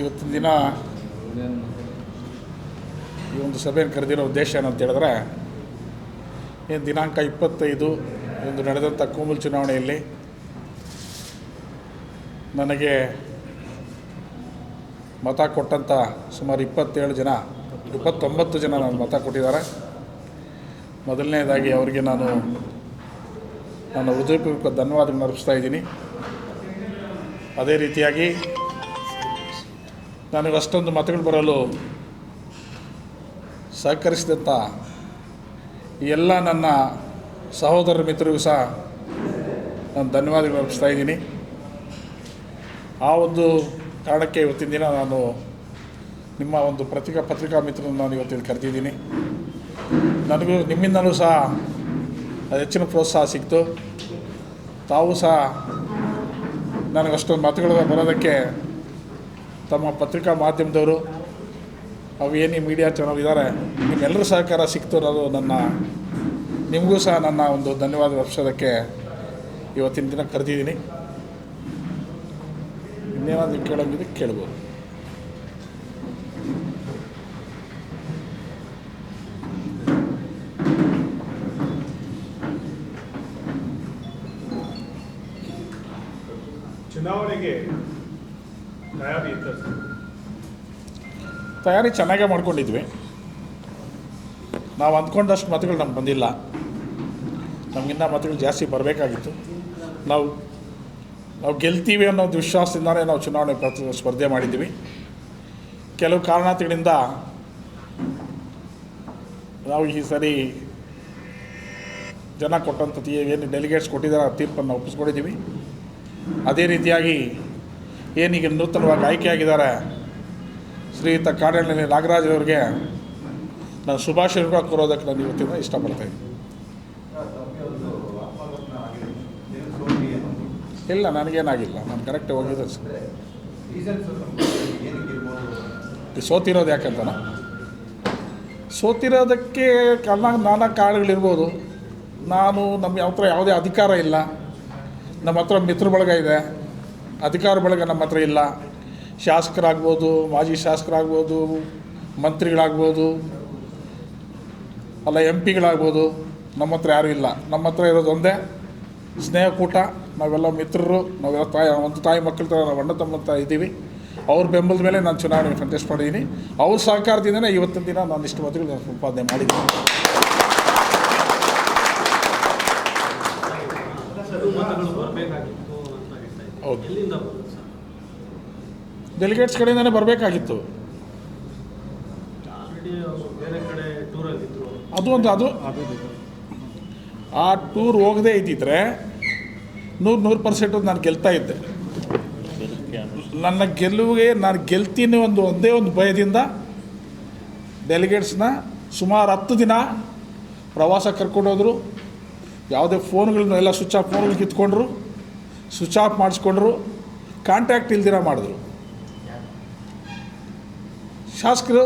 ಇವತ್ತಿನ ದಿನ ಈ ಒಂದು ಸಭೆಯನ್ನು ಕರೆದಿರೋ ಉದ್ದೇಶ ಏನಂತ ಹೇಳಿದ್ರೆ ಏನು ದಿನಾಂಕ ಇಪ್ಪತ್ತೈದು ಒಂದು ನಡೆದಂಥ ಕೋಮಲ್ ಚುನಾವಣೆಯಲ್ಲಿ ನನಗೆ ಮತ ಕೊಟ್ಟಂಥ ಸುಮಾರು ಇಪ್ಪತ್ತೇಳು ಜನ, ಇಪ್ಪತ್ತೊಂಬತ್ತು ಜನ ನಾನು ಮತ ಕೊಟ್ಟಿದ್ದಾರೆ. ಮೊದಲನೇದಾಗಿ ಅವರಿಗೆ ನಾನು ನನ್ನ ಹೃದಯಪೂರ್ವಕ ಧನ್ಯವಾದಗಳನ್ನು ಅರ್ಪಿಸ್ತಾ ಇದ್ದೀನಿ. ಅದೇ ರೀತಿಯಾಗಿ ನನಗೆ ಅಷ್ಟೊಂದು ಮತಗಳು ಬರಲು ಸಹಕರಿಸಿದಂಥ ಎಲ್ಲ ನನ್ನ ಸಹೋದರ ಮಿತ್ರರಿಗೂ ಸಹ ನಾನು ಧನ್ಯವಾದಗಳು ಅರ್ಪಿಸ್ತಾ ಇದ್ದೀನಿ. ಆ ಒಂದು ಕಾರಣಕ್ಕೆ ಇವತ್ತಿನ ದಿನ ನಾನು ನಿಮ್ಮ ಒಂದು ಪತ್ರಿಕಾ ಪತ್ರಿಕಾ ಮಿತ್ರರನ್ನು ನಾನು ಇವತ್ತಿಲ್ಲಿ ಕರೆದಿದ್ದೀನಿ. ನನಗೂ ನಿಮ್ಮಿಂದಲೂ ಸಹ ಹೆಚ್ಚಿನ ಪ್ರೋತ್ಸಾಹ ಸಿಕ್ತು. ತಾವು ಸಹ ನನಗಷ್ಟೊಂದು ಮತಗಳು ಬರೋದಕ್ಕೆ ತಮ್ಮ ಪತ್ರಿಕಾ ಮಾಧ್ಯಮದವರು, ಅವು ಏನು ಮೀಡಿಯಾ ಚಾನಲ್ ಇದ್ದಾರೆ ನಿಮ್ಮೆಲ್ಲರ ಸಹಕಾರ ಸಿಕ್ತು ಅನ್ನೋದು ನನ್ನ, ನಿಮಗೂ ಸಹ ನನ್ನ ಒಂದು ಧನ್ಯವಾದ ವರ್ಷದಕ್ಕೆ ಇವತ್ತಿನ ದಿನ ಕರೆದಿದ್ದೀನಿ. ಇನ್ನೇನಾದರೂ ಕೇಳೋಂಗಿದೆ ಕೇಳ್ಬೋದು. ಚುನಾವಣೆಗೆ ತಯಾರಿ ಚೆನ್ನಾಗೇ ಮಾಡ್ಕೊಂಡಿದ್ವಿ. ನಾವು ಅಂದ್ಕೊಂಡಷ್ಟು ಮತಗಳು ನಮ್ಗೆ ಬಂದಿಲ್ಲ. ನಮಗಿನ್ನ ಮತಗಳು ಜಾಸ್ತಿ ಬರಬೇಕಾಗಿತ್ತು. ನಾವು ನಾವು ಗೆಲ್ತೀವಿ ಅನ್ನೋ ವಿಶ್ವಾಸದಿಂದಲೇ ನಾವು ಚುನಾವಣೆ ಸ್ಪರ್ಧೆ ಮಾಡಿದ್ದೀವಿ ಕೆಲವು ಕಾರಣಗಳಿಂದ ನಾವು ಈ ಸರಿ ಜನ ಕೊಟ್ಟಂಥ ಏನು ಡೆಲಿಗೇಟ್ಸ್ ಕೊಟ್ಟಿದ್ದಾರೆ ಆ ತೀರ್ಪನ್ನು ಒಪ್ಪಿಸ್ಕೊಂಡಿದ್ದೀವಿ. ಅದೇ ರೀತಿಯಾಗಿ ಏನೀಗ ನೂತನವಾಗಿ ಆಯ್ಕೆಯಾಗಿದ್ದಾರೆ. ಶ್ರೀಯುತ ಕಾಡಳ್ಳಿ ನಾಗರಾಜ್ ಅವರಿಗೆ ನಾನು ಶುಭಾಶಯಗಳು ಕೋರೋದಕ್ಕೆ ನಾನು ಇವತ್ತಿನ ಇಷ್ಟಪಡ್ತಾ ಇದ್ದೀನಿ. ಇಲ್ಲ, ನನಗೇನಾಗಿಲ್ಲ. ನಾನು ಕರೆಕ್ಟ್ ಹೋಗಿದ್ದೆ ಸೋತಿರೋದು ಯಾಕಂತನ? ಸೋತಿರೋದಕ್ಕೆ ಕಾರಣ ನಾನಾ ಕಾರಣಗಳಿರ್ಬೋದು ನಾನು ನಮ್ಮ ಹತ್ರ ಯಾವುದೇ ಅಧಿಕಾರ ಇಲ್ಲ. ನಮ್ಮ ಹತ್ರ ಮಿತ್ರ ಬಳಗ ಇದೆ. ಅಧಿಕಾರ ಬಳಗ ನಮ್ಮ ಹತ್ರ ಇಲ್ಲ. ಶಾಸಕರಾಗ್ಬೋದು, ಮಾಜಿ ಶಾಸಕರಾಗ್ಬೋದು, ಮಂತ್ರಿಗಳಾಗ್ಬೋದು, ಅಲ್ಲ ಎಂ ಪಿಗಳಾಗ್ಬೋದು ನಮ್ಮ ಹತ್ರ ಯಾರೂ ಇಲ್ಲ. ನಮ್ಮ ಹತ್ರ ಇರೋದು ಒಂದೇ ಸ್ನೇಹಕೂಟ ನಾವೆಲ್ಲ ಮಿತ್ರರು, ನಾವೆಲ್ಲ ತಾಯಿ, ಒಂದು ತಾಯಿ ಮಕ್ಕಳ ಥರ ನಾವು ಅಣ್ಣ ತಮ್ಮ ಇದ್ದೀವಿ. ಅವ್ರ ಬೆಂಬಲದ ಮೇಲೆ ನಾನು ಚುನಾವಣೆಗೆ ಕಂಟೆಸ್ಟ್ ಮಾಡಿದ್ದೀನಿ. ಅವ್ರ ಸಹಕಾರದಿಂದನೇ ಇವತ್ತಿನ ದಿನ ನಾನು ಇಷ್ಟು ಮಾತುಗಳು ಸಂಪಾದನೆ ಮಾಡಿದ್ದೀನಿ ಸರ್ ಮತಗಳು ಬರಬೇಕಾಗಿತ್ತು ಅಂತ ಹೇಳ್ತಾ ಇದ್ದೀವಿ. ಹೌದು. ಡೆಲಿಗೇಟ್ಸ್ ಕಡೆಯಿಂದನೇ ಬರಬೇಕಾಗಿತ್ತು. ಅದು ಒಂದು ಅದು ಆ ಟೂರ್ ಹೋಗದೇ ಇದ್ದಿದ್ರೆ ನೂರು ನೂರು ಪರ್ಸೆಂಟ್ ನಾನು ಗೆಲ್ತಾ ಇದ್ದೆ. ನನ್ನ ಗೆಲುವಿಗೆ ನಾನು ಗೆಲ್ತೀನಿ ಒಂದು ಒಂದೇ ಒಂದು ಭಯದಿಂದ ಡೆಲಿಗೇಟ್ಸ್ನ ಸುಮಾರು ಹತ್ತು ದಿನ ಪ್ರವಾಸ ಕರ್ಕೊಂಡೋದ್ರು. ಯಾವುದೇ ಫೋನ್ಗಳನ್ನ ಎಲ್ಲ ಸ್ವಿಚ್ ಆಫ್ ಫೋನ್ಗಳು ಕಿತ್ಕೊಂಡ್ರು ಸ್ವಿಚ್ ಆಫ್ ಮಾಡಿಸ್ಕೊಂಡ್ರು, ಕಾಂಟ್ಯಾಕ್ಟ್ ಇಲ್ದಿರ ಮಾಡಿದ್ರು. ಶಾಸಕರು,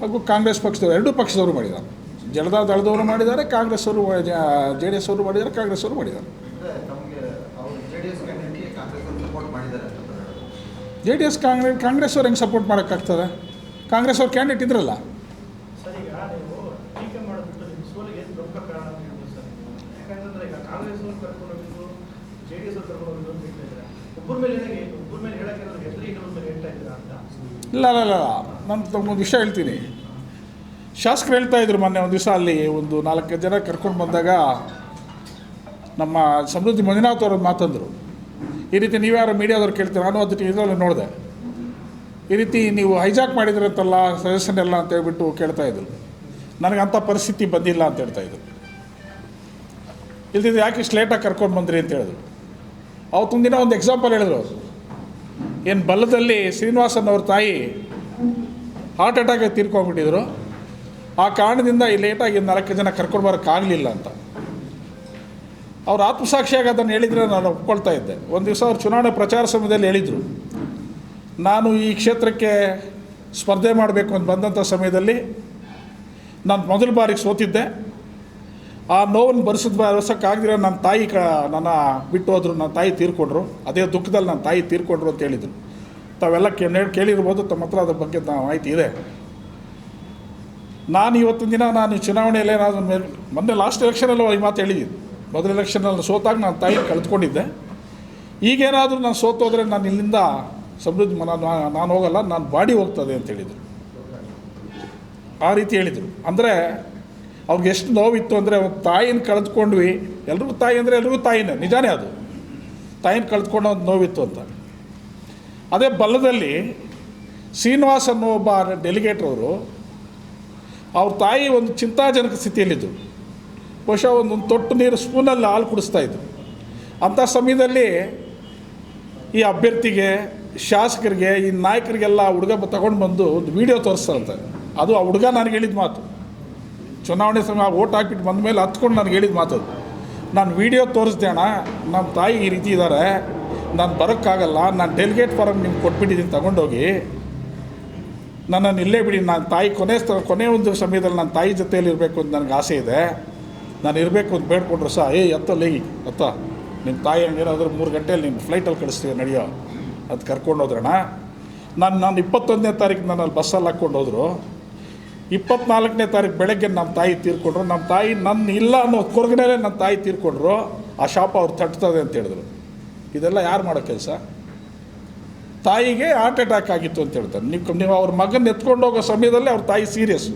ಹಾಗೂ ಕಾಂಗ್ರೆಸ್ ಪಕ್ಷದವರು, ಎರಡೂ ಪಕ್ಷದವರು ಮಾಡಿದ್ದಾರೆ ಜನತಾ ದಳದವರು ಮಾಡಿದ್ದಾರೆ ಕಾಂಗ್ರೆಸ್ ಅವರು ಜೆ ಡಿ ಎಸ್ ಅವರು ಮಾಡಿದ್ದಾರೆ ಕಾಂಗ್ರೆಸ್ ಅವರು ಮಾಡಿದ್ದಾರೆ. J D S Congress Congress ಅವ್ರು ಹೆಂಗೆ ಸಪೋರ್ಟ್ ಮಾಡೋಕ್ಕಾಗ್ತದೆ? ಕಾಂಗ್ರೆಸ್ ಅವ್ರು ಕ್ಯಾಂಡಿಡೇಟ್ ಇದ್ರಲ್ಲ ಸರ್ ಈಗ ನೀವು ಟೀಕೆ ಮಾಡಿಬಿಟ್ಟು ನಿಮ್ಮ ಸೋಲಿಗೆ ಏನು ಪ್ರಮುಖ ಕಾರಣ ಅಂತ ಹೇಳ್ಬೋದು ಸರ್ ಯಾಕಂತಂದ್ರೆ ಈಗ ಕಾಂಗ್ರೆಸ್ ಅವ್ರು ಕರ್ಕೊಂಡು ಹೋಗಿದ್ದು ಜೆ ಡಿ ಎಸ್ ಅವ್ರು ಕರ್ಕೊಂಡು ಹೋಗಿದ್ದು ಅಂತ ಹೇಳ್ತಾ ಇದ್ದಾರೆ ಒಬ್ಬರ ಮೇಲೆ ಏನಾಗಿ ಒಬ್ಬರ ಮೇಲೆ ಹೇಳಕ್ಕೆ ಏನಾದ್ರು ಹೆಸರು ಇನ್ನೊಬ್ಬರ ಮೇಲೆ ಹೇಳ್ತಾ ಇದ್ದೀರಾ ಅಂತ ಇಲ್ಲ ಇಲ್ಲ ಇಲ್ಲ. ನಾನು ತಗೊಂದು ವಿಷಯ ಹೇಳ್ತೀನಿ. ಶಾಸಕರು ಹೇಳ್ತಾ ಇದ್ರು ಮೊನ್ನೆ ಒಂದು ದಿವಸ ಅಲ್ಲಿ ಒಂದು ನಾಲ್ಕು ಜನ ಕರ್ಕೊಂಡು ಬಂದಾಗ ನಮ್ಮ ಸಮೃದ್ಧಿ ಮಂಜುನಾಥ್ ಅವರು ಮಾತಂದರು. ಈ ರೀತಿ ನೀವ್ಯಾರು ಮೀಡಿಯಾದವ್ರು ಕೇಳ್ತೀರ? ನಾನು ಅದಕ್ಕೆ ಇದರಲ್ಲಿ ನೋಡಿದೆ. ಈ ರೀತಿ ನೀವು ಹೈಜಾಕ್ ಮಾಡಿದ್ರಂತಲ್ಲ ಸಜೆಷನ್ ಎಲ್ಲ ಅಂತ ಹೇಳ್ಬಿಟ್ಟು ಕೇಳ್ತಾ ಇದ್ರು. ನನಗೆ ಅಂಥ ಪರಿಸ್ಥಿತಿ ಬಂದಿಲ್ಲ ಅಂತ ಹೇಳ್ತಾ ಇದ್ರು. ಇಲ್ದಿದ್ದು ಯಾಕೆ ಇಷ್ಟು ಲೇಟಾಗಿ ಕರ್ಕೊಂಡು ಬಂದ್ರಿ ಅಂತ ಹೇಳಿದ್ರು. ಅವತ್ತೊಂದು ದಿನ ಒಂದು ಎಕ್ಸಾಂಪಲ್ ಹೇಳಿದ್ರು. ಏನು ಬಲ್ಲದಲ್ಲಿ ಶ್ರೀನಿವಾಸನ್ ಅವ್ರ ತಾಯಿ ಹಾರ್ಟ್ ಅಟ್ಯಾಕ್ ತೀರ್ಕೊಂಡ್ಬಿಟ್ಟಿದ್ರು. ಆ ಕಾರಣದಿಂದ ಈ ಲೇಟಾಗಿ ನಾಲ್ಕು ಜನ ಕರ್ಕೊಂಡು ಬರೋಕ್ಕಾಗಲಿಲ್ಲ ಅಂತ. ಅವ್ರು ಆತ್ಮಸಾಕ್ಷಿಯಾಗಿ ಅದನ್ನು ಹೇಳಿದರೆ ನಾನು ಒಪ್ಕೊಳ್ತಾ ಇದ್ದೆ. ಒಂದು ದಿವಸ ಅವ್ರು ಚುನಾವಣೆ ಪ್ರಚಾರ ಸಮಯದಲ್ಲಿ ಹೇಳಿದರು. ನಾನು ಈ ಕ್ಷೇತ್ರಕ್ಕೆ ಸ್ಪರ್ಧೆ ಮಾಡಬೇಕು ಅಂತ ಬಂದಂಥ ಸಮಯದಲ್ಲಿ ನಾನು ಮೊದಲ ಬಾರಿಗೆ ಸೋತಿದ್ದೆ. ಆ ನೋವನ್ನು ಭರಿಸಿದ ಭರಿಸೋಕ್ಕಾಗದಿರೋ ನನ್ನ ತಾಯಿ ಕ ನನ್ನ ಬಿಟ್ಟು ಹೋದ್ರು, ನನ್ನ ತಾಯಿ ತೀರ್ಕೊಂಡ್ರು. ಅದೇ ದುಃಖದಲ್ಲಿ ನನ್ನ ತಾಯಿ ತೀರ್ಕೊಂಡ್ರು ಅಂತ ಹೇಳಿದರು. ತಾವೆಲ್ಲ ಕೇಳಿರ್ಬೋದು, ತಮ್ಮ ಹತ್ರ ಅದ್ರ ಬಗ್ಗೆ ಮಾಹಿತಿ ಇದೆ. ನಾನು ಇವತ್ತಿನ ದಿನ ನಾನು ಚುನಾವಣೆಯಲ್ಲಿ ಏನಾದರೂ ಮೇಲೆ ಮೊನ್ನೆ ಲಾಸ್ಟ್ ಎಲೆಕ್ಷನಲ್ಲಿ ಈ ಮಾತು ಹೇಳಿದ್ದೀನಿ ಮೊದಲ ಎಲೆಕ್ಷನಲ್ಲಿ ಸೋತಾಗ ನಾನು ತಾಯಿ ಕಳೆದುಕೊಂಡಿದ್ದೆ. ಈಗೇನಾದರೂ ನಾನು ಸೋತೋದ್ರೆ ನಾನು ಇಲ್ಲಿಂದ ಸಮೃದ್ಧಿ ನಾನು ನಾನು ಹೋಗಲ್ಲ, ನಾನು ಬಾಡಿ ಹೋಗ್ತದೆ ಅಂತ ಹೇಳಿದರು. ಆ ರೀತಿ ಹೇಳಿದರು. ಅಂದರೆ ಅವ್ರಿಗೆ ಎಷ್ಟು ನೋವಿತ್ತು ಅಂದರೆ ಅವ್ನ ತಾಯಿನ ಕಳೆದುಕೊಂಡ್ವಿ. ಎಲ್ರಿಗೂ ತಾಯಿ ಅಂದರೆ ಎಲ್ರಿಗೂ ತಾಯಿನೇ, ನಿಜಾನೇ ಅದು. ತಾಯಿನ ಕಳೆದುಕೊಂಡು ಒಂದು ನೋವಿತ್ತು ಅಂತ. ಅದೇ ಬಲ್ಲದಲ್ಲಿ ಶ್ರೀನಿವಾಸ್ ಅನ್ನೋ ಒಬ್ಬ ಡೆಲಿಗೇಟ್ರ್ ಅವರು ಅವ್ರ ತಾಯಿ ಒಂದು ಚಿಂತಾಜನಕ ಸ್ಥಿತಿಯಲ್ಲಿದ್ದರು ಬಹುಶಃ ಒಂದೊಂದು ತೊಟ್ಟು ನೀರು ಸ್ಪೂನಲ್ಲಿ ಹಾಲು ಕುಡಿಸ್ತಾ ಇದ್ರು. ಅಂಥ ಸಮಯದಲ್ಲಿ ಈ ಅಭ್ಯರ್ಥಿಗೆ, ಶಾಸಕರಿಗೆ, ಈ ನಾಯಕರಿಗೆಲ್ಲ ಹುಡುಗ ತಗೊಂಡು ಬಂದು ಒಂದು ವಿಡಿಯೋ ತೋರಿಸ್ತಾರಂತೆ. ಅದು ಆ ಹುಡುಗ ನನಗೆ ಹೇಳಿದ ಮಾತು. ಚುನಾವಣೆ ಸಮಯ ಓಟ್ ಹಾಕಿಬಿಟ್ಟು ಬಂದ ಮೇಲೆ ಹತ್ಕೊಂಡು ನನಗೆ ಹೇಳಿದ ಮಾತು ನಾನು ವಿಡಿಯೋ ತೋರಿಸ್ದೆ ಅಣ್ಣ, ನಮ್ಮ ತಾಯಿ ಈ ರೀತಿ ಇದ್ದಾರೆ ನಾನು ಬರೋಕ್ಕಾಗಲ್ಲ, ನಾನು ಡೆಲಿಗೇಟ್ ಫಾರಮ್ ನಿಮ್ಗೆ ಕೊಟ್ಬಿಟ್ಟಿದ್ದೀನಿ, ತಗೊಂಡೋಗಿ. ನನ್ನನ್ನು ಇಲ್ಲೇ ಬಿಡಿ, ನಾನು ತಾಯಿ ಕೊನೆ ಕೊನೆ ಒಂದು ಸಮಯದಲ್ಲಿ ನನ್ನ ತಾಯಿ ಜೊತೆಯಲ್ಲಿ ಇರಬೇಕು ಅಂತ ನನಗೆ ಆಸೆ ಇದೆ. ನಾನು ಇರಬೇಕು ಅಂತ ಬೇಡ್ಕೊಂಡ್ರು ಸಹ, ಏಯ್ ಲೈ ಅತ್ತ ನಿಮ್ಮ ತಾಯಿ ಹಂಗೇನಾದರೂ ಮೂರು ಗಂಟೆಯಲ್ಲಿ ನಿಮ್ಮ ಫ್ಲೈಟಲ್ಲಿ ಕಳಿಸ್ತೀವಿ ನಡೆಯೋ. ಅದು ಕರ್ಕೊಂಡು ಹೋದ್ರಣ್ಣ ನಾನು ನಾನು ಇಪ್ಪತ್ತೊಂದನೇ ತಾರೀಕು ನಾನು ಅಲ್ಲಿ ಬಸ್ಸಲ್ಲಿ ಹಾಕ್ಕೊಂಡು ಹೋದರು. ಇಪ್ಪತ್ನಾಲ್ಕನೇ ತಾರೀಕು ಬೆಳಗ್ಗೆ ನಮ್ಮ ತಾಯಿ ತೀರ್ಕೊಂಡ್ರು, ನಮ್ಮ ತಾಯಿ ನನ್ನ ಇಲ್ಲ ಅನ್ನೋ ಕೊರಗನೆಲೆ ನನ್ನ ತಾಯಿ ತೀರ್ಕೊಂಡ್ರು, ಆ ಶಾಪ ಅವ್ರು ತಟ್ತದೆ ಅಂತ ಹೇಳಿದ್ರು. ಇದೆಲ್ಲ ಯಾರು ಮಾಡೋ ಕೆಲಸ? ತಾಯಿಗೆ ಹಾರ್ಟ್ ಅಟ್ಯಾಕ್ ಆಗಿತ್ತು ಅಂತ ಹೇಳ್ತಾರೆ. ನೀವು ನೀವು ಅವ್ರ ಮಗನ ಎತ್ಕೊಂಡು ಹೋಗೋ ಸಮಯದಲ್ಲಿ ಅವ್ರ ತಾಯಿ ಸೀರಿಯಸ್ಸು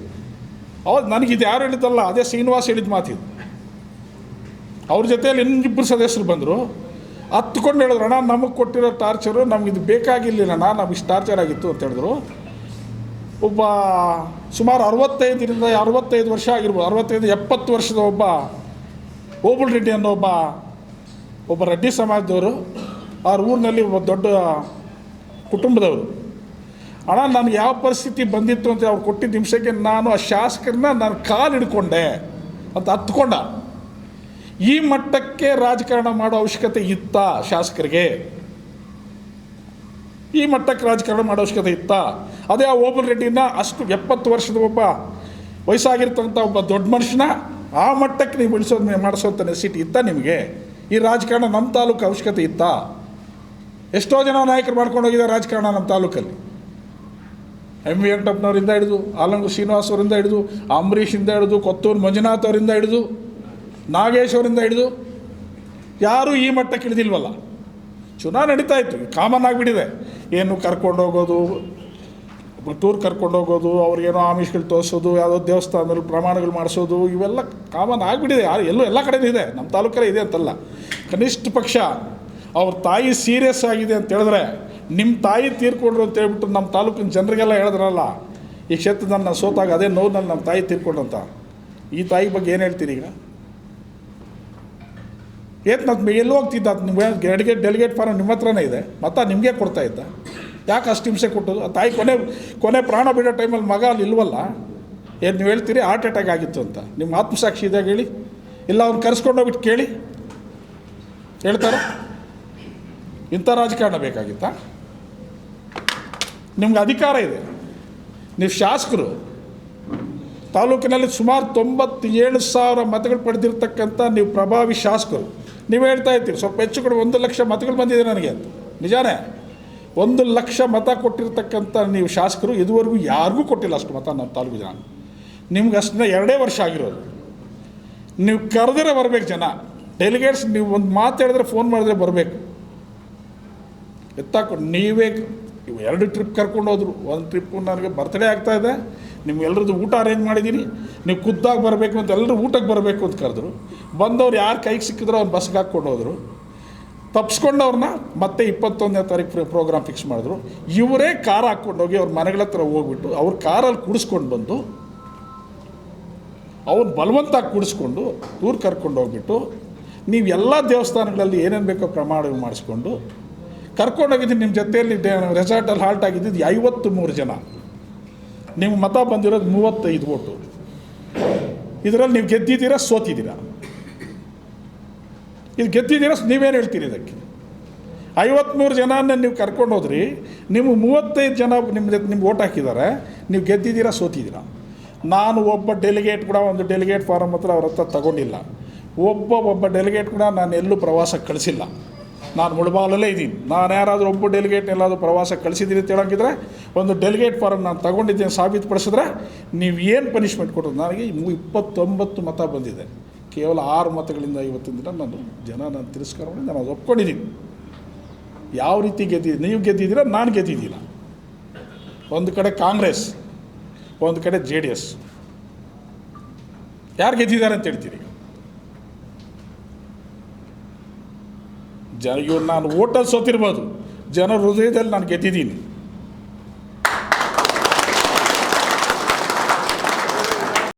ನನಗೆ ನನಗಿದು ಯಾರು ಹೇಳಿದ್ದಲ್ಲ, ಅದೇ ಶ್ರೀನಿವಾಸ್ ಹೇಳಿದ ಮಾತಿದು ಅವ್ರ ಜೊತೆಯಲ್ಲಿ ಇನ್ನಿಬ್ಬರು ಸದಸ್ಯರು ಬಂದರು. ಹತ್ಕೊಂಡು ಹೇಳಿದ್ರು, ಅಣ್ಣ, ನಮಗೆ ಕೊಟ್ಟಿರೋ ಟಾರ್ಚರು ಇದು ಬೇಕಾಗಿರ್ಲಿಲ್ಲಣ್ಣ ನಮ್ಗೆ ಇಷ್ಟು ಟಾರ್ಚರ್ ಆಗಿತ್ತು ಅಂತ ಹೇಳಿದ್ರು. ಒಬ್ಬ ಸುಮಾರು ಅರವತ್ತೈದರಿಂದ ಅರವತ್ತೈದು ವರ್ಷ ಆಗಿರ್ಬೋದು, ಅರವತ್ತೈದು, ಎಪ್ಪತ್ತು ವರ್ಷದ ಒಬ್ಬ ಓಬುಲ್ ರೆಡ್ಡಿ ಅನ್ನೋ ಒಬ್ಬ ಒಬ್ಬ ರೆಡ್ಡಿ ಸಮಾಜದವರು ಅವ್ರ ಊರಿನಲ್ಲಿ ಒಬ್ಬ ದೊಡ್ಡ ಕುಟುಂಬದವರು. ಅಣ್ಣ, ನನಗೆ ಯಾವ ಪರಿಸ್ಥಿತಿ ಬಂದಿತ್ತು ಅಂತ ಅವ್ರು ಕೊಟ್ಟಿದ್ದ ನಿಮಿಷಕ್ಕೆ ನಾನು ಆ ಶಾಸಕರನ್ನ ನಾನು ಕಾಲು ಹಿಡ್ಕೊಂಡೆ ಅಂತ ಹತ್ಕೊಂಡ ಈ ಮಟ್ಟಕ್ಕೆ ರಾಜಕಾರಣ ಮಾಡೋ ಅವಶ್ಯಕತೆ ಇತ್ತ ಶಾಸಕರಿಗೆ? ಈ ಮಟ್ಟಕ್ಕೆ ರಾಜಕಾರಣ ಮಾಡೋ ಅವಶ್ಯಕತೆ ಇತ್ತ? ಅದೇ ಆ ಓಬಲ್ ರೆಡ್ಡಿನ ಅಷ್ಟು ಎಪ್ಪತ್ತು ವರ್ಷದ ಒಬ್ಬ ವಯಸ್ಸಾಗಿರ್ತಕ್ಕಂಥ ಒಬ್ಬ ದೊಡ್ಡ ಮನುಷ್ಯನ ಆ ಮಟ್ಟಕ್ಕೆ ನೀವು ಬೆಳೆಸೋದು ಮಾಡಿಸೋಂಥ ನೆಸಿಟಿ ಇತ್ತ ನಿಮಗೆ? ಈ ರಾಜಕಾರಣ ನಮ್ಮ ತಾಲೂಕು ಅವಶ್ಯಕತೆ ಇತ್ತ? ಎಷ್ಟೋ ಜನ ನಾಯಕರು ಮಾಡ್ಕೊಂಡು ಹೋಗಿದ್ದಾರೆ ರಾಜಕಾರಣ ನಮ್ಮ ತಾಲೂಕಲ್ಲಿ. ಎಂ ವಿ ವೆಂಕಟಪ್ಪನವರಿಂದ ಹಿಡಿದು, ಆಲಂಗು ಶ್ರೀನಿವಾಸ್ ಅವರಿಂದ ಹಿಡಿದು ಅಂಬರೀಷಿಂದ ಹಿಡಿದು, ಕೊತ್ತೂರು ಮಂಜುನಾಥ್ ಅವರಿಂದ ಹಿಡಿದು, ನಾಗೇಶ್ ಅವರಿಂದ ಹಿಡಿದು, ಯಾರೂ ಈ ಮಟ್ಟಕ್ಕೆ ಇಳಿದಿಲ್ವಲ್ಲ? ಚುನಾವಣೆ ನಡೀತಾ ಇತ್ತು, ಕಾಮನ್ ಆಗಿಬಿಟ್ಟಿದೆ. ಏನು ಕರ್ಕೊಂಡು ಹೋಗೋದು ಟೂರ್ ಕರ್ಕೊಂಡು ಹೋಗೋದು, ಅವ್ರಿಗೇನೋ ಆಮಿಷಗಳು ತೋರಿಸೋದು, ಯಾವುದೋ ದೇವಸ್ಥಾನದಲ್ಲಿ ಪ್ರಮಾಣಗಳು ಮಾಡಿಸೋದು, ಇವೆಲ್ಲ ಕಾಮನ್ ಆಗಿಬಿಟ್ಟಿದೆ ಯಾರು, ಎಲ್ಲೂ ಎಲ್ಲ ಕಡೆನೂ ಇದೆ ನಮ್ಮ ತಾಲೂಕಲ್ಲೇ ಇದೆ ಅಂತಲ್ಲ. ಕನಿಷ್ಠ ಪಕ್ಷ ಅವ್ರ ತಾಯಿ ಸೀರಿಯಸ್ ಆಗಿದೆ ಅಂತ ಹೇಳಿದ್ರೆ ನಿಮ್ಮ ತಾಯಿ ತೀರ್ಕೊಂಡ್ರು ಅಂತ ಹೇಳ್ಬಿಟ್ಟು ನಮ್ಮ ತಾಲೂಕಿನ ಜನರಿಗೆಲ್ಲ ಹೇಳಿದ್ರಲ್ಲ, ಈ ಕ್ಷೇತ್ರದಲ್ಲಿ ನನ್ನ ಸೋತಾಗ ಅದೇ ನೋವಿನಲ್ಲಿ ನಮ್ಮ ತಾಯಿ ತೀರ್ಕೊಂಡಂತ ಈ ತಾಯಿ ಬಗ್ಗೆ ಏನು ಹೇಳ್ತೀರಿ ಈಗ? ಏತ್ ನಾನು ಎಲ್ಲಿ ಹೋಗ್ತಿದ್ದ? ನಿಮ್ಮ ಡೆಲಿಗೇಟ್ ಡೆಲಿಗೇಟ್ ಫಾರಮ್ ನಿಮ್ಮ ಹತ್ರನೇ ಇದೆ, ಮತ್ತು ನಿಮಗೆ ಕೊಡ್ತಾ ಇದ್ದ? ಯಾಕೆ ಅಷ್ಟು ಹಿಂಸೆ ಕೊಟ್ಟದು ಆ ತಾಯಿ ಕೊನೆ ಕೊನೆ ಪ್ರಾಣ ಬಿಡೋ ಟೈಮಲ್ಲಿ ಮಗ ಅಲ್ಲಿ ಇಲ್ವಲ್ಲ? ಏನು ನೀವು ಹೇಳ್ತೀರಿ? ಹಾರ್ಟ್ ಅಟ್ಯಾಕ್ ಆಗಿತ್ತು ಅಂತ. ನಿಮ್ಮ ಆತ್ಮಸಾಕ್ಷಿ ಇದೆ ಹೇಳಿ. ಇಲ್ಲ, ಅವ್ನು ಕರೆಸ್ಕೊಂಡೋಗ್ಬಿಟ್ಟು ಕೇಳಿ. ಹೇಳ್ತಾರೆ. ಇಂಥ ರಾಜಕಾರಣ ಬೇಕಾಗಿತ್ತಾ? ನಿಮ್ಗೆ ಅಧಿಕಾರ ಇದೆ. ನೀವು ಶಾಸಕರು, ತಾಲೂಕಿನಲ್ಲಿ ಸುಮಾರು ತೊಂಬತ್ತೇಳು ಸಾವಿರ ಮತಗಳು ಪಡೆದಿರ್ತಕ್ಕಂಥ ನೀವು ಪ್ರಭಾವಿ ಶಾಸಕರು. ನೀವು ಹೇಳ್ತಾ ಇರ್ತೀರಿ, ಸ್ವಲ್ಪ ಹೆಚ್ಚು ಕಡೆ, ಒಂದು ಲಕ್ಷ ಮತಗಳು ಬಂದಿದೆ ನನಗೆ ಅಂತ. ನಿಜಾನೇ? ಒಂದು ಲಕ್ಷ ಮತ ಕೊಟ್ಟಿರ್ತಕ್ಕಂಥ ನೀವು ಶಾಸಕರು ಇದುವರೆಗೂ ಯಾರಿಗೂ ಕೊಟ್ಟಿಲ್ಲ ಅಷ್ಟು ಮತ ನಮ್ಮ ತಾಲೂಕು ಜನ. ನಿಮ್ಗೆ ಅಷ್ಟನ್ನ ಎರಡೇ ವರ್ಷ ಆಗಿರೋದು. ನೀವು ಕರೆದ್ರೆ ಬರಬೇಕು ಜನ. ಡೆಲಿಗೇಟ್ಸ್ ನೀವು ಒಂದು ಮಾತು ಹೇಳಿದ್ರೆ ಫೋನ್ ಮಾಡಿದ್ರೆ ಬರಬೇಕು. ಎತ್ತಾಕೊಂಡು ನೀವೇ ಇವು ಎರಡು ಟ್ರಿಪ್ ಕರ್ಕೊಂಡು ಹೋದ್ರು. ಒಂದು ಟ್ರಿಪ್ಪು ನನಗೆ ಬರ್ತ್ಡೇ ಆಗ್ತಾ ಇದೆ. ನಿಮ್ಗೆಲ್ರದ್ದು ಊಟ ಅರೇಂಜ್ ಮಾಡಿದ್ದೀನಿ ನೀವು ಖುದ್ದಾಗಿ ಬರಬೇಕು ಅಂತ ಎಲ್ಲರೂ ಊಟಕ್ಕೆ ಬರಬೇಕು ಅಂತ ಕರೆದ್ರು. ಬಂದವ್ರು ಯಾರು ಕೈಗೆ ಸಿಕ್ಕಿದ್ರು ಅವ್ರು ಬಸ್ಗೆ ಹಾಕ್ಕೊಂಡು ಹೋದರು. ತಪ್ಪಿಸ್ಕೊಂಡವ್ರನ್ನ ಮತ್ತೆ ಇಪ್ಪತ್ತೊಂದನೇ ತಾರೀಕು ಪ್ರೋಗ್ರಾಮ್ ಫಿಕ್ಸ್ ಮಾಡಿದ್ರು. ಇವರೇ ಕಾರ್ ಹಾಕ್ಕೊಂಡು ಹೋಗಿ ಅವ್ರ ಮನೆಗಳ ಹತ್ರ ಹೋಗ್ಬಿಟ್ಟು ಅವ್ರ ಕಾರಲ್ಲಿ ಕುಡಿಸ್ಕೊಂಡು ಬಂದು ಅವ್ನು ಬಲವಂತಾಗಿ ಕುಡಿಸ್ಕೊಂಡು ಟೂರ್ ಕರ್ಕೊಂಡು ಹೋಗ್ಬಿಟ್ಟು ನೀವು ಎಲ್ಲ ದೇವಸ್ಥಾನಗಳಲ್ಲಿ ಏನೇನು ಬೇಕೋ ಪ್ರಮಾಣ ಮಾಡಿಸ್ಕೊಂಡು ಕರ್ಕೊಂಡೋಗಿದ್ದೀನಿ ನಿಮ್ಮ ಜೊತೆಯಲ್ಲಿ ರೆಸಾರ್ಟಲ್ಲಿ ಹಾಲ್ಟ್ ಆಗಿದ್ದು ಐವತ್ತು ಮೂರು ಜನ. ನಿಮ್ಮ ಮತ ಬಂದಿರೋದು ಮೂವತ್ತೈದು ಓಟು. ಇದರಲ್ಲಿ ನೀವು ಗೆದ್ದಿದ್ದೀರಾ, ಸೋತಿದ್ದೀರಾ? ಇದು ಗೆದ್ದಿದ್ದೀರ? ನೀವೇನು ಹೇಳ್ತೀರಿ ಇದಕ್ಕೆ? ಐವತ್ತ್ಮೂರು ಜನನ ನೀವು ಕರ್ಕೊಂಡು ಹೋದ್ರಿ ನಿಮ್ಮ ಮೂವತ್ತೈದು ಜನ ನಿಮ್ಮ ನಿಮ್ಗೆ ಓಟ್ ಹಾಕಿದ್ದಾರೆ, ನೀವು ಗೆದ್ದಿದ್ದೀರಾ, ಸೋತಿದ್ದೀರಾ? ನಾನು ಒಬ್ಬ ಡೆಲಿಗೇಟ್ ಕೂಡ ಒಂದು ಡೆಲಿಗೇಟ್ ಫಾರಮ್ ಹತ್ರ ಅವ್ರ ಹತ್ರ ತಗೊಂಡಿಲ್ಲ. ಒಬ್ಬ ಒಬ್ಬ ಡೆಲಿಗೇಟ್ ಕೂಡ ನಾನು ಎಲ್ಲೂ ಪ್ರವಾಸಕ್ಕೆ ಕಳಿಸಿಲ್ಲ. ನಾನು ಮುಳಬಾಗಲಲ್ಲೇ ಇದ್ದೀನಿ. ನಾನು ಯಾರಾದರೂ ಒಬ್ಬ ಡೆಲಿಗೇಟ್ ಎಲ್ಲಾದರೂ ಪ್ರವಾಸಕ್ಕೆ ಕಳಿಸಿದ್ದೀನಿ ಅಂತ ಹೇಳೋಂಗಿದ್ರೆ, ಒಂದು ಡೆಲಿಗೇಟ್ ಫಾರಮ್ ನಾನು ತಗೊಂಡಿದ್ದೇನೆ, ಸಾಬೀತುಪಡಿಸಿದ್ರೆ, ನೀವು ಏನು ಪನಿಷ್ಮೆಂಟ್ ಕೊಡೋದು? ನನಗೆ ಇಪ್ಪತ್ತೊಂಬತ್ತು ಮತ ಬಂದಿದೆ. ಕೇವಲ ಆರು ಮತಗಳಿಂದ ಇವತ್ತಿನ ದಿನ ನಾನು ಜನ ನಾನು ತಿರಸ್ಕಾರ ಮಾಡಿ ನಾನು ಅದು ಒಪ್ಕೊಂಡಿದ್ದೀನಿ. ಯಾವ ರೀತಿ ಗೆದ್ದಿ, ನೀವು ಗೆದ್ದಿದ್ದೀರ, ನಾನು ಗೆದ್ದಿದ್ದೀನ ಒಂದು ಕಡೆ ಕಾಂಗ್ರೆಸ್, ಒಂದು ಕಡೆ ಜೆ ಡಿ ಎಸ್. ಯಾರು ಗೆದ್ದಿದ್ದಾರೆ ಅಂತ ಹೇಳ್ತೀರಿ ಜನ ಇವ್ರು ನಾನು ಓಟಲ್ಲಿ ಸೋತಿರ್ಬೋದು. ಜನ ಹೃದಯದಲ್ಲಿ ನಾನು ಗೆದ್ದಿದ್ದೀನಿ.